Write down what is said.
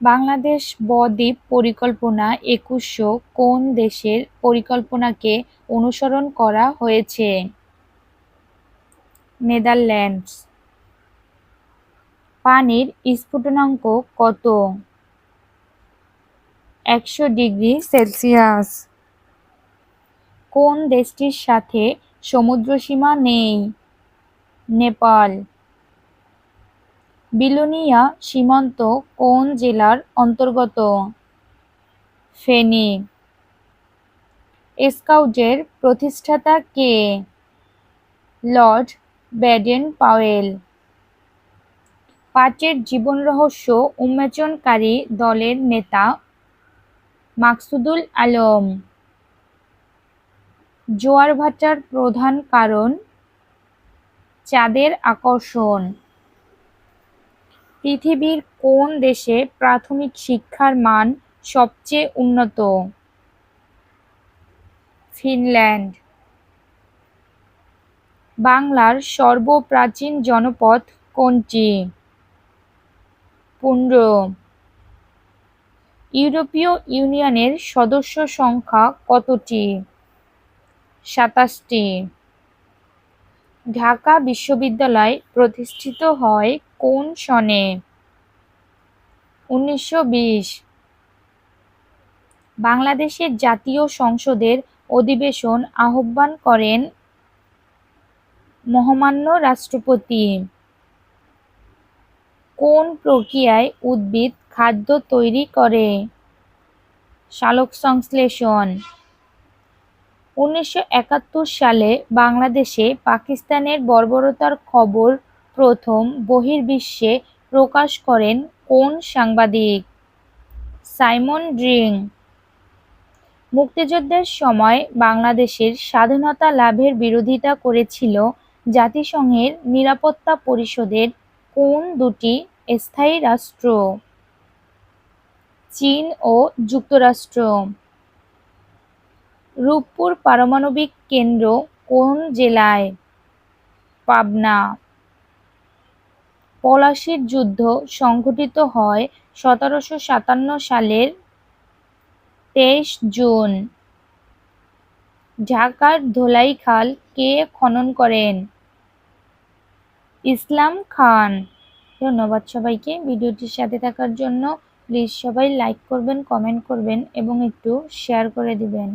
বাংলাদেশ ব-দ্বীপ পরিকল্পনা একুশশো কোন দেশের পরিকল্পনাকে অনুসরণ করা হয়েছে? নেদারল্যান্ডস। পানির স্ফুটনাঙ্ক কত? একশো ডিগ্রি সেলসিয়াস। কোন দেশটির সাথে সমুদ্রসীমা নেই? নেপাল। বিলোনিয়া সীমান্ত কোন জেলার অন্তর্গত? ফেনী। স্কাউটের প্রতিষ্ঠাতা কে? Lord Baden Powell. পাঁচের জীবন রহস্য উন্মোচনকারী দলের নেতা মাকসুদুল আলম। জোয়ার ভাটার প্রধান কারণ চাঁদের আকর্ষণ। পৃথিবীর কোন দেশে প্রাথমিক শিক্ষার মান সবচেয়ে উন্নত? ফিনল্যান্ড। বাংলার সর্বপ্রাচীন জনপদ কোনটি? পুন্ড ইউরোপীয় ইউনিয়নের সদস্য সংখ্যা কতটি? সাতাশটি। ঢাকা বিশ্ববিদ্যালয় প্রতিষ্ঠিত হয় কোন সনে? উনিশশো বিশ। বাংলাদেশের জাতীয় সংসদের অধিবেশন আহ্বান করেন মহামান্য রাষ্ট্রপতি। কোন প্রক্রিয়ায় উদ্ভিদ খাদ্য তৈরি করে? সালোকসংশ্লেষণ। উনিশশো একাত্তর সালে বাংলাদেশে পাকিস্তানের বর্বরতার খবর প্রথম বহির্বিশ্বে প্রকাশ করেন কোন সাংবাদিক? Simon Dring. মুক্তিযুদ্ধের সময় বাংলাদেশের স্বাধীনতা লাভের বিরোধিতা করেছিল জাতিসংঘের নিরাপত্তা পরিষদের কোন দুটি স্থায়ী রাষ্ট্র? চীন ও যুক্তরাষ্ট্র। রূপপুর পারমাণবিক কেন্দ্র কোন জেলায়? পাবনা। পলাশির যুদ্ধ সংঘটিত হয় সতেরোশো সাতান্ন সালের তেইশ জুন। ঢাকার ধোলাইখাল কে খনন করেন? ইসলাম খান। ধন্যবাদ সবাইকে ভিডিওটির সাথে থাকার জন্য। প্লিজ সবাই লাইক করবেন, কমেন্ট করবেন এবং একটু শেয়ার করে দিবেন।